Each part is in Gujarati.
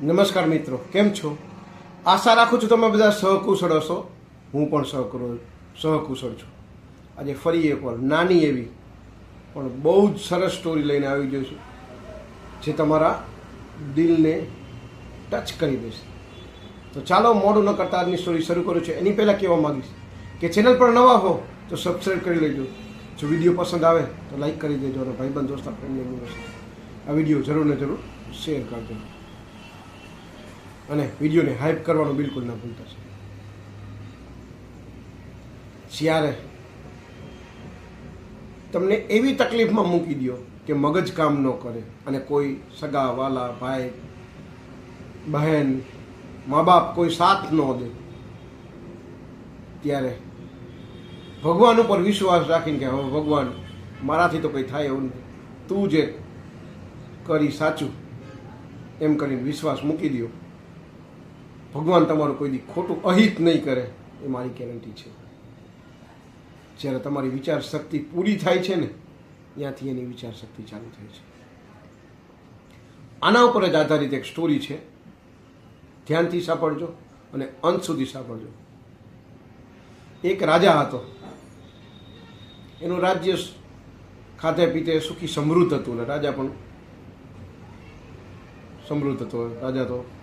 નમસ્કાર મિત્રો, કેમ છો? આશા રાખું છું તમે બધા સહકુશળ હશો. હું પણ સહકુશળ સહકુશળ છું. આજે ફરી એકવાર નાની એવી, પણ બહુ જ સરસ સ્ટોરી લઈને આવી ગયો છું, જે તમારા દિલને ટચ કરી દેશે. તો ચાલો મોડું ન કરતા આજની સ્ટોરી શરૂ કરું છું. એની પહેલાં કહેવા માંગીશ કે ચેનલ પર નવા હો તો સબસ્ક્રાઈબ કરી લેજો. જો વીડિયો પસંદ આવે તો લાઈક કરી દેજો અને ભાઈબંધ, દોસ્તા ફ્રેન્ડને આ વીડિયો જરૂર ને જરૂર શેર કરજો. અને વિડીયોને હાઇપ કરવાનું બિલકુલ ના ભૂલતા છે. જ્યારે તમને એવી તકલીફમાં મૂકી દો કે મગજ કામ ન કરે અને કોઈ સગા, વાલા, ભાઈ, બહેન મા બાપ કોઈ સાથ ન દે. ત્યારે ભગવાન ઉપર વિશ્વાસ રાખીને કે હવે ભગવાન, મારાથી તો કંઈ થાય એવું નથી. તું જે કરી સાચું, એમ કરીને વિશ્વાસ મૂકી દો ભગવાન તમારું કોઈ દી ખોટું અહિત નહીં કરે, એ મારી ગેરંટી છે. જ્યારે તમારી વિચાર શક્તિ પૂરી થાય છે ને, ત્યાંથી એની વિચાર શક્તિ ચાલુ થાય છે. આના ઉપર જ આધારિત એક સ્ટોરી છે. ધ્યાનથી સાંભળજો અને અંત સુધી સાંભળજો. એક રાજા હતો. એનું રાજ્ય ખાતે પીતે સુખી સમૃદ્ધ હતું ને, રાજા પણ સમૃદ્ધ હતો, રાજા તો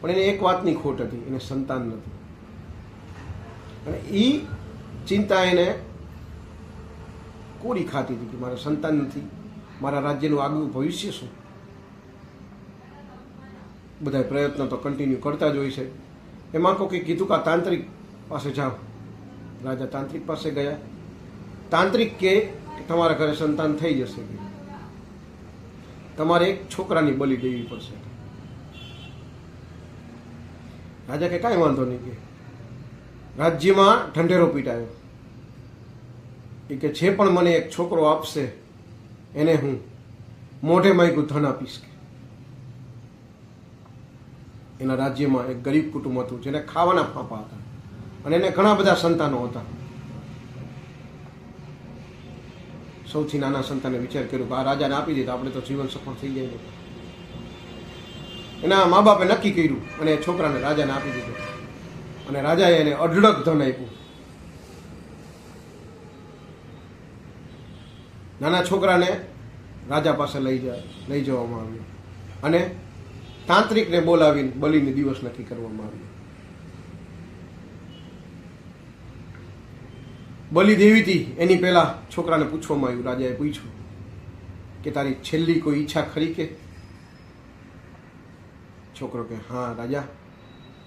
પણ એને એક વાતની ખોટ હતી, એને સંતાન નથી. અને એ ચિંતા એને કોરી ખાતી હતી કે મારા સંતાન નથી, મારા રાજ્યનું આગવું ભવિષ્ય શું? બધા પ્રયત્નો તો કન્ટિન્યુ કરતા જ હોય છે. એમાં કોઈ કીધું કે આ તાંત્રિક પાસે જાઓ. રાજા તાંત્રિક પાસે ગયા. તાંત્રિક કે તમારા ઘરે સંતાન થઈ જશે. તમારે એક છોકરાની બલિ દેવી પડશે. રાજા કે કાંઈ વાંધો નહીં કે. રાજ્યમાં ઢંઢેરો પીટાયો. એ કે, જે પણ મને એક છોકરો આપશે, એને હું મોઢે માયકું ધન આપીશ કે. એના રાજ્યમાં એક ગરીબ કુટુંબ હતું, જેને ખાવાના ફાંપા હતા અને એને ઘણા બધા સંતાનો હતા. સૌથી નાના સંતાને વિચાર કર્યો કે આ રાજાને આપી દે તો આપણે તો જીવન સફળ થઈ જાય એના મા બાપે નક્કી કર્યું અને છોકરાને રાજાને આપી દીધો. અને રાજાએ એને અઢળક ધન આપ્યું. નાના છોકરાને રાજા પાસે લઈ જાય, લઈ જવામાં આવ્યો. અને તાંત્રિકને બોલાવીને બલિને દિવસ નક્કી કરવામાં આવ્યો બલિ દેવી હતી, એની પહેલા છોકરાને પૂછવામાં આવ્યું. રાજાએ પૂછ્યું કે તારી છેલ્લી કોઈ ઈચ્છા ખરી કે છોકરો કે, હા, રાજા,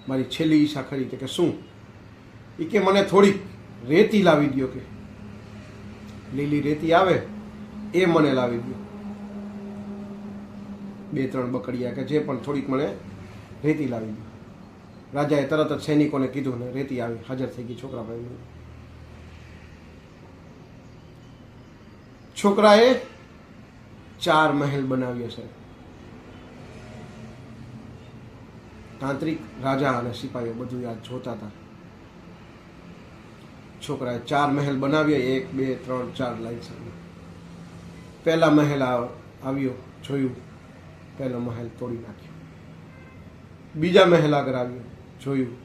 મારી છેલ્લી ઈચ્છા ખરી કે શું? એ કે, મને થોડીક રેતી લાવી દો કે. લીલી રેતી આવે, એ મને લાવી દો બે, ત્રણ બકડિયા કે જે પણ થોડીક મને રેતી લાવી દો રાજાએ તરત જ સૈનિકોને કીધું ને રેતી આવી, હાજર થઈ ગઈ છોકરા ભાઈ છોકરાએ ચાર મહેલ બનાવ્યો છે. તાંત્રિક રાજા અને સિપાહીઓ બધું યાદ જોતા હતા. છોકરાએ ચાર મહેલ બનાવ્યા એક, બે, ત્રણ, ચાર લાઈન પહેલા મહેલ આવ- આવ્યો, જોયું. પહેલો મહેલ તોડી નાખ્યો. બીજા મહેલ આગળ આવ્યો, જોયું.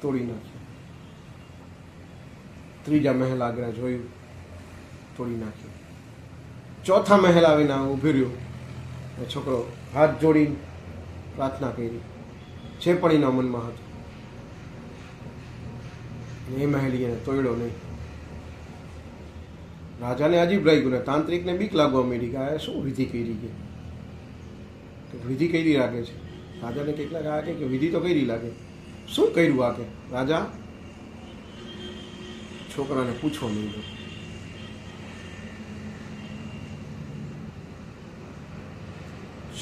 તોડી નાખ્યો. ત્રીજા મહેલ આગળ જોયું. તોડી નાખ્યો. ચોથા મહેલ આવીને ઊભી રહ્યો. છોકરો હાથ જોડીને પ્રાર્થના કરી. જે પણ એના મનમાં હતું. એ મહેલી એને તોડ્યો નહીં. રાજાને અજીબ લાગ્યું ને તાંત્રિકને બીક લાગવા માંડી કે આ શું વિધિ કરી કે? વિધિ કરી લાગે છે. રાજાને કેટલાક આ કે વિધિ તો કરી લાગે શું કર્યું આ કે? રાજા? છોકરાને પૂછવા માંડ્યો.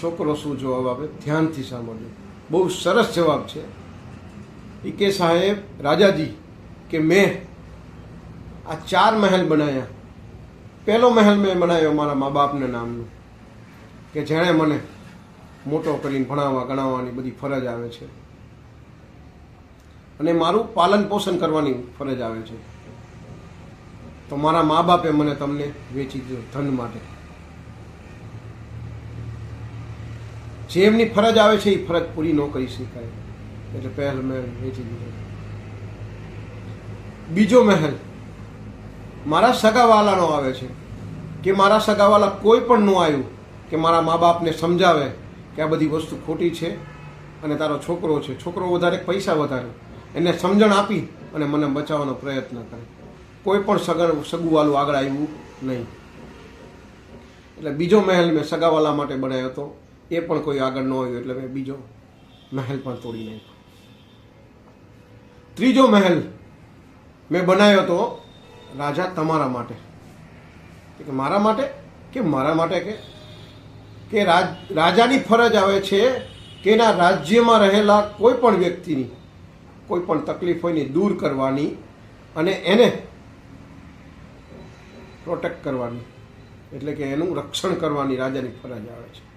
છોકરો શું જવાબ આપે? ધ્યાનથી સાંભળજો. બહુ સરસ જવાબ છે. એ કે સાહેબ, રાજાજી, કે મેં આ ચાર મહેલ બનાવ્યા પહેલો મહેલ મેં બનાવ્યો મારા મા બાપને નામનું, કે જેણે મને મોટો કરીને ભણાવવા, ગણાવવાની બધી ફરજ આવે છે. અને મારું પાલન પોષણ કરવાની ફરજ આવે છે. તો મારા મા બાપે મને તમને વેચી દીધો ધન માટે. જે એમની ફરજ આવે છે, એ ફરજ પૂરી ન કરી શકાય. એટલે પહેલ મહેલ એ દીધો બીજો મહેલ, મારા સગાવાલાનો આવે છે કે મારા સગાવાલા કોઈ પણ નું આવ્યું કે મારા મા બાપને સમજાવે કે આ બધી વસ્તુ ખોટી છે અને તારો છોકરો છે. છોકરો વધારે પૈસા વધારે. એને સમજણ આપી અને મને બચાવવાનો પ્રયત્ન કરે. કોઈ પણ સગન સગુવાલું આગળ આવ્યું નહીં. એટલે બીજો મહેલ મેં સગાવાલા માટે બનાવ્યો હતો. એ પણ કોઈ આગળ ન આવ્યું એટલે મેં બીજો મહેલ પણ તોડી નાખ્યો. ત્રીજો મહેલ મેં બનાવ્યો હતો રાજા તમારા માટે. કે મારા માટે? કે મારા માટે કે? કે રાજ, રાજાની ફરજ આવે છે કે એના રાજ્યમાં રહેલા કોઈ પણ વ્યક્તિની કોઈ પણ તકલીફ હોય ને દૂર કરવાની અને એને પ્રોટેક્ટ કરવાની. એટલે કે એનું રક્ષણ કરવાની રાજાની ફરજ આવે છે.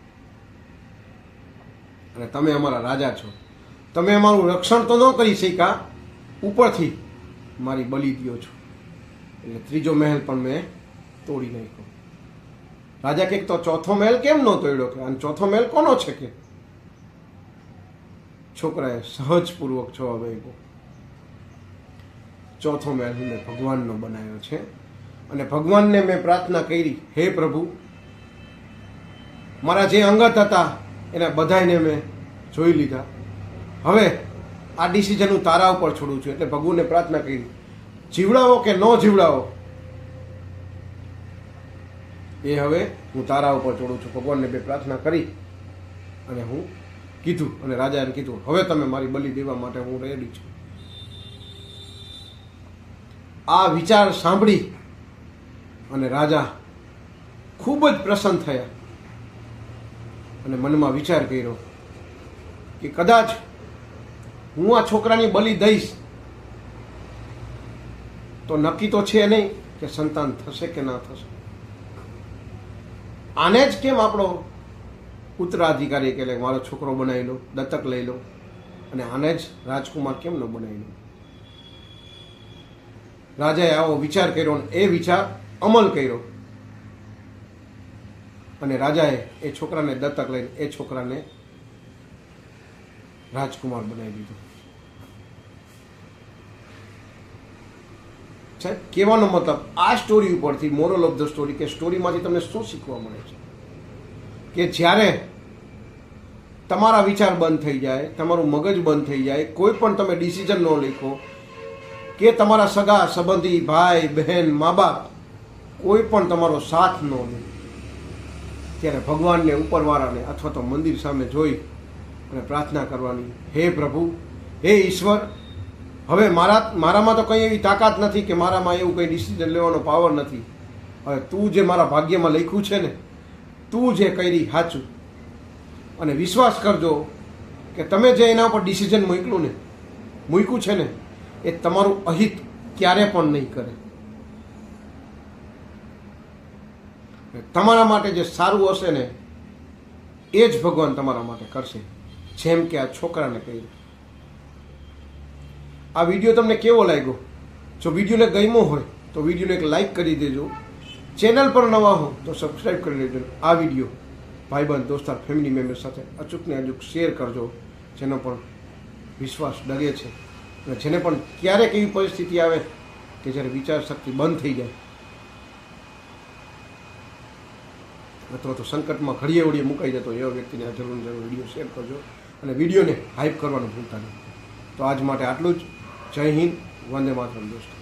અને તમે અમારા રાજા છો. તમે અમારું રક્ષણ તો ન કરી શક્યા, ઉપરથી મારી બલી દો છો. એટલે ત્રીજો મહેલ પણ મેં તોડી નાખ્યો. રાજા કે તો ચોથો મહેલ કેમ ન તોડ્યો કે? અને ચોથો મહેલ કોનો છે કે? છોકરાએ સહજપૂર્વક જવાબ આપ્યો. ચોથો મહેલ મેં ભગવાનનો બનાવ્યો છે. અને ભગવાનને મેં પ્રાર્થના કરી, હે પ્રભુ, મારા જે અંગત હતા એના બધાને મેં જોઈ લીધા. હવે આ ડિસિઝન હું તારા ઉપર છોડું છું, એટલે ભગવાનને પ્રાર્થના કરી. જીવડાવો કે ન જીવડાવો? એ હવે હું તારા ઉપર છોડું છું. ભગવાનને બે પ્રાર્થના કરી અને હું કીધું અને રાજાએ કીધું, હવે તમે મારી બલિ દેવા માટે હું રેડી છું. આ વિચાર સાંભળી અને રાજા ખૂબ જ પ્રસન્ન થયા. અને મનમાં વિચાર કર્યો કે કદાચ હું આ છોકરાની બલિ દઈશ. તો નક્કી તો છે નહીં કે સંતાન થશે કે ના થશે. આને જ કેમ આપણો ઉત્તરાધિકારી કે મારો છોકરો બનાવી લો દત્તક લઈ લો અને આને જ રાજકુમાર કેમ ન બનાવી લો રાજાએ આવો વિચાર કર્યો અને એ વિચાર અમલ કર્યો. અને રાજાએ એ છોકરાને દત્તક લઈને એ છોકરાને રાજકુમાર બનાવી દીધો. સાહેબ, કહેવાનો મતલબ આ સ્ટોરી ઉપરથી મોરલ ઓફ ધ સ્ટોરી કે સ્ટોરીમાંથી તમને શું શીખવા મળે છે? કે જ્યારે તમારા વિચાર બંધ થઈ જાય, તમારું મગજ બંધ થઈ જાય, કોઈ પણ તમે ડિસિઝન ન લખો, કે તમારા સગા, સંબંધી, ભાઈ, બહેન, મા બાપ કોઈ પણ તમારો સાથ ન લે. ત્યારે ભગવાનને ઉપરવાળાને અથવા તો મંદિર સામે જોઈ અને પ્રાર્થના કરવાની, હે પ્રભુ, હે ઈશ્વર, હવે મારા, મારામાં તો કંઈ એવી તાકાત નથી કે મારામાં એવું કંઈ ડિસિઝન લેવાનો પાવર નથી. હવે તું જે મારા ભાગ્યમાં લખ્યું છે ને, તું જે કરી સાચું. અને વિશ્વાસ કરજો કે તમે જે એના ઉપર ડિસિઝન મૂક્યું ને, મૂક્યું છે ને, એ તમારું અહિત ક્યારે પણ નહીં કરે. તમારા માટે જે સારું હશે ને, એ જ ભગવાન તમારા માટે કરશે. જેમ કે આ છોકરાને કહ્યું. આ વીડિયો તમને કેવો લાગ્યો? જો વિડીયોને ગમ્યો હોય, તો વિડીયોને એક લાઈક કરી દેજો. ચેનલ પર નવા હો, તો સબસ્ક્રાઈબ કરી લેજો. આ વીડિયો ભાઈબંધ, દોસ્તાર ફેમિલી મેમ્બર સાથે અચૂકને અચૂક શેર કરજો, જેનો પણ વિશ્વાસ ડરે છે. અને જેને પણ ક્યારેક એવી પરિસ્થિતિ આવે કે જ્યારે વિચાર શક્તિ બંધ થઈ જાય અથવા તો સંકટમાં ઘડીએ વળીએ મુકાઈ જતો એવા વ્યક્તિને આ જરૂર જરૂર વીડિયો શેર કરજો અને વિડીયોને હાઇપ કરવાનું ભૂલતા નહીં. તો આજ માટે આટલું જ. જય હિન્દ, વંદે માતરમ, દોસ્તો.